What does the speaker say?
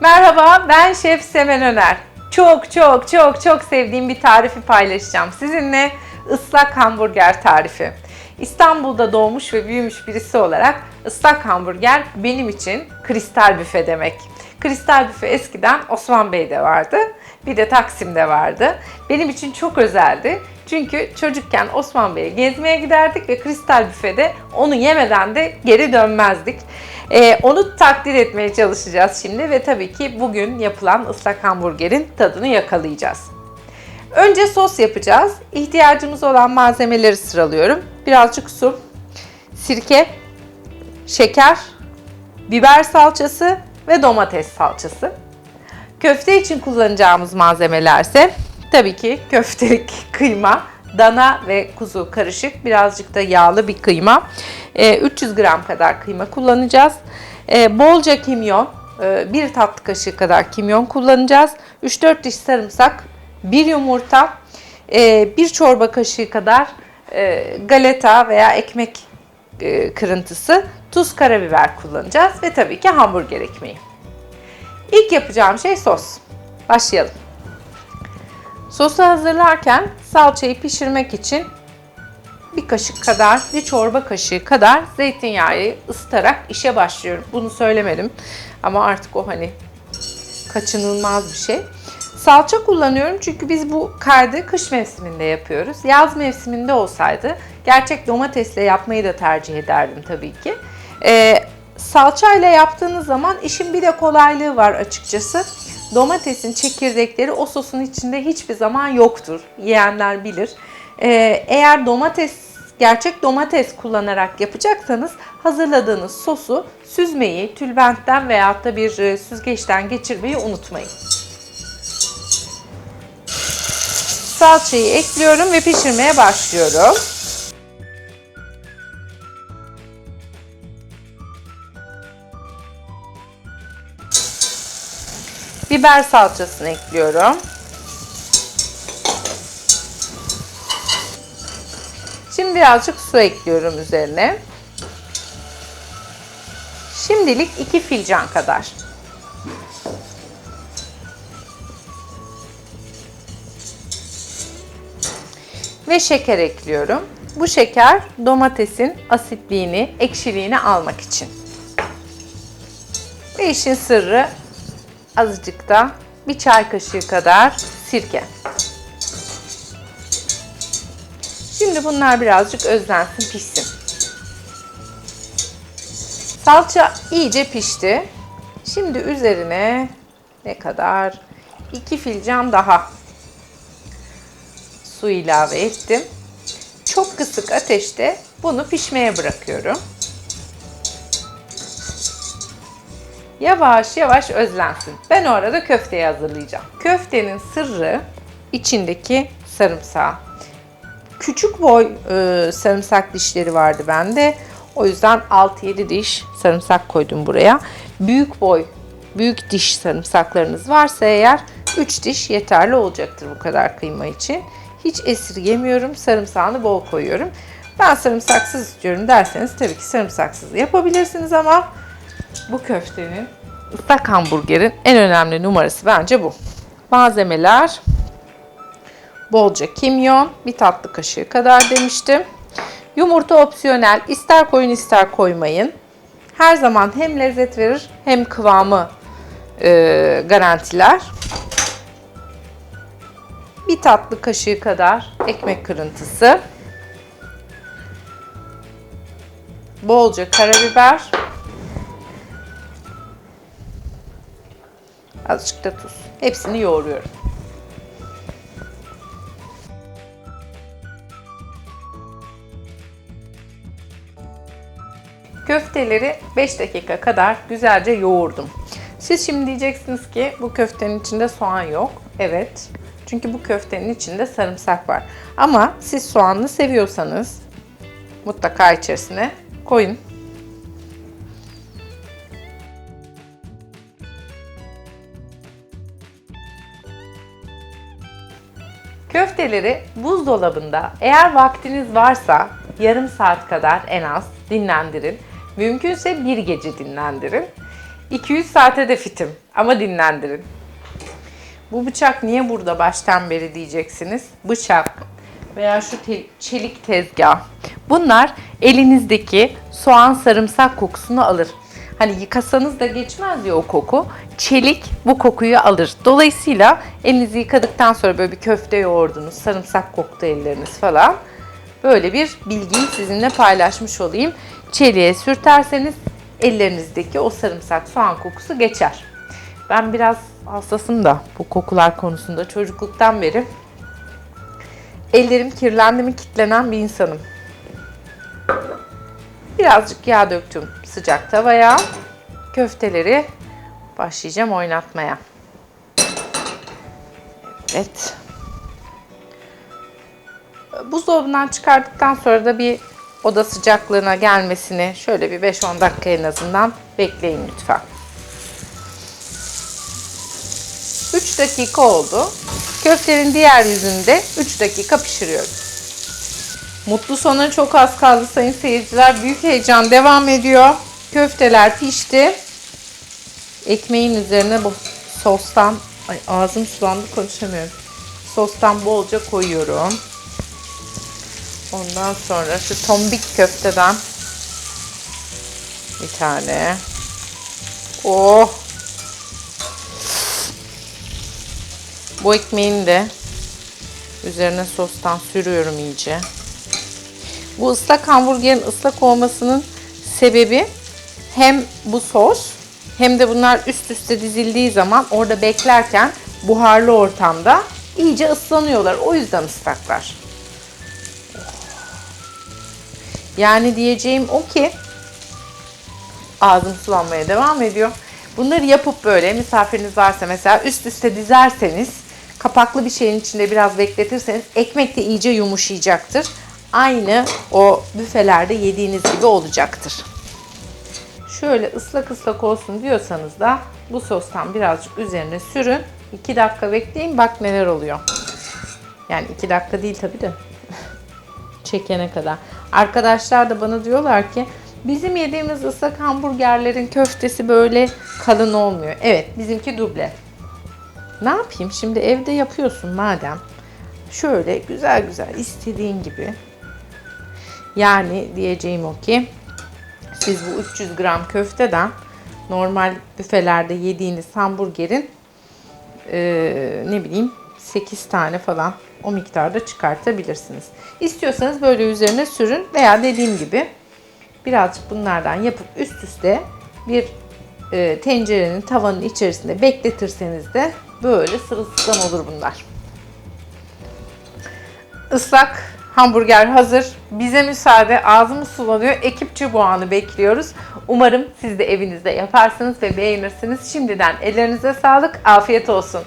Merhaba, ben Şef Semen Öner. Çok çok çok çok sevdiğim bir tarifi paylaşacağım sizinle. ıslak hamburger tarifi. İstanbul'da doğmuş ve büyümüş birisi olarak ıslak hamburger benim için kristal büfe demek. Kristal büfe eskiden Osman Bey'de vardı. Bir de Taksim'de vardı. Benim için çok özeldi. Çünkü çocukken Osman Bey'e gezmeye giderdik ve kristal büfede onu yemeden de geri dönmezdik. Ee, onu takdir etmeye çalışacağız şimdi ve tabii ki bugün yapılan ıslak hamburgerin tadını yakalayacağız. Önce sos yapacağız. İhtiyacımız olan malzemeleri sıralıyorum. Birazcık su, sirke, şeker, biber salçası ve domates salçası. Köfte için kullanacağımız malzemelerse tabii ki köftelik kıyma, dana ve kuzu karışık, birazcık da yağlı bir kıyma. Ee, 300 gram kadar kıyma kullanacağız. Ee, bolca kimyon, e, bir tatlı kaşığı kadar kimyon kullanacağız. 3-4 diş sarımsak, bir yumurta, e, bir çorba kaşığı kadar e, galeta veya ekmek e, kırıntısı, tuz, karabiber kullanacağız ve tabii ki hamburger ekmeği. İlk yapacağım şey sos. Başlayalım. Sosu hazırlarken salçayı pişirmek için bir kaşık kadar, bir çorba kaşığı kadar zeytinyağı ısıtarak işe başlıyorum. Bunu söylemedim ama artık o hani kaçınılmaz bir şey. Salça kullanıyorum çünkü biz bu kaydı kış mevsiminde yapıyoruz. Yaz mevsiminde olsaydı gerçek domatesle yapmayı da tercih ederdim tabii ki. Ee, salçayla yaptığınız zaman işin bir de kolaylığı var açıkçası. Domatesin çekirdekleri o sosun içinde hiçbir zaman yoktur. Yiyenler bilir. Ee, eğer domates gerçek domates kullanarak yapacaksanız hazırladığınız sosu süzmeyi, tülbentten veya da bir e, süzgeçten geçirmeyi unutmayın. Salçayı ekliyorum ve pişirmeye başlıyorum. Biber salçasını ekliyorum. Şimdi birazcık su ekliyorum üzerine. Şimdilik 2 fincan kadar. Ve şeker ekliyorum. Bu şeker domatesin asitliğini, ekşiliğini almak için. Ve işin sırrı azıcık da bir çay kaşığı kadar sirke. Şimdi bunlar birazcık özlensin, pişsin. Salça iyice pişti. Şimdi üzerine ne kadar? 2 filcan daha su ilave ettim. Çok kısık ateşte bunu pişmeye bırakıyorum. Yavaş yavaş özlensin. Ben o arada köfteyi hazırlayacağım. Köftenin sırrı içindeki sarımsağı. Küçük boy e, sarımsak dişleri vardı bende. O yüzden 6-7 diş sarımsak koydum buraya. Büyük boy, büyük diş sarımsaklarınız varsa eğer 3 diş yeterli olacaktır bu kadar kıyma için. Hiç esirgemiyorum. Sarımsağını bol koyuyorum. Ben sarımsaksız istiyorum derseniz tabii ki sarımsaksız yapabilirsiniz ama bu köftenin ıslak hamburgerin en önemli numarası bence bu. Malzemeler bolca kimyon, bir tatlı kaşığı kadar demiştim. Yumurta opsiyonel. ister koyun ister koymayın. Her zaman hem lezzet verir hem kıvamı e, garantiler. Bir tatlı kaşığı kadar ekmek kırıntısı. Bolca karabiber. Azıcık da tuz. Hepsini yoğuruyorum. Köfteleri 5 dakika kadar güzelce yoğurdum. Siz şimdi diyeceksiniz ki bu köftenin içinde soğan yok. Evet. Çünkü bu köftenin içinde sarımsak var. Ama siz soğanlı seviyorsanız mutlaka içerisine koyun. Köfteleri buzdolabında eğer vaktiniz varsa yarım saat kadar en az dinlendirin. Mümkünse bir gece dinlendirin. 200 saate de fitim ama dinlendirin. Bu bıçak niye burada baştan beri diyeceksiniz. Bıçak veya şu te- çelik tezgah. Bunlar elinizdeki soğan sarımsak kokusunu alır. Hani yıkasanız da geçmez ya o koku. Çelik bu kokuyu alır. Dolayısıyla elinizi yıkadıktan sonra böyle bir köfte yoğurdunuz, sarımsak koktu elleriniz falan. Böyle bir bilgiyi sizinle paylaşmış olayım. Çeliğe sürterseniz ellerinizdeki o sarımsak soğan kokusu geçer. Ben biraz hassasım da bu kokular konusunda çocukluktan beri. Ellerim kirlendi mi kitlenen bir insanım. Birazcık yağ döktüm sıcak tavaya. Köfteleri başlayacağım oynatmaya. Evet. Buzdolabından çıkardıktan sonra da bir oda sıcaklığına gelmesini şöyle bir 5-10 dakika en azından bekleyin lütfen. 3 dakika oldu. Köftenin diğer yüzünde 3 dakika pişiriyoruz. Mutlu sona çok az kaldı sayın seyirciler. Büyük heyecan devam ediyor. Köfteler pişti. Ekmeğin üzerine bu sostan, ay ağzım sulandı konuşamıyorum. Sostan bolca koyuyorum. Ondan sonra şu tombik köfteden bir tane. Oh! Bu ekmeğin de üzerine sostan sürüyorum iyice. Bu ıslak hamburgerin ıslak olmasının sebebi hem bu sos hem de bunlar üst üste dizildiği zaman orada beklerken buharlı ortamda iyice ıslanıyorlar. O yüzden ıslaklar. Yani diyeceğim o ki ağzım sulanmaya devam ediyor. Bunları yapıp böyle misafiriniz varsa mesela üst üste dizerseniz kapaklı bir şeyin içinde biraz bekletirseniz ekmek de iyice yumuşayacaktır. Aynı o büfelerde yediğiniz gibi olacaktır. Şöyle ıslak ıslak olsun diyorsanız da bu sostan birazcık üzerine sürün. 2 dakika bekleyin bak neler oluyor. Yani 2 dakika değil tabii de çekene kadar. Arkadaşlar da bana diyorlar ki bizim yediğimiz ıslak hamburgerlerin köftesi böyle kalın olmuyor. Evet bizimki duble. Ne yapayım şimdi evde yapıyorsun madem. Şöyle güzel güzel istediğin gibi. Yani diyeceğim o ki siz bu 300 gram köfteden normal büfelerde yediğiniz hamburgerin eee, ne bileyim 8 tane falan o miktarda çıkartabilirsiniz. İstiyorsanız böyle üzerine sürün veya dediğim gibi birazcık bunlardan yapıp üst üste bir e, tencerenin tavanın içerisinde bekletirseniz de böyle sırılsıklam olur bunlar. Islak hamburger hazır. Bize müsaade. Ağzımız sulanıyor. Ekipçe bu anı bekliyoruz. Umarım siz de evinizde yaparsınız ve beğenirsiniz. Şimdiden ellerinize sağlık. Afiyet olsun.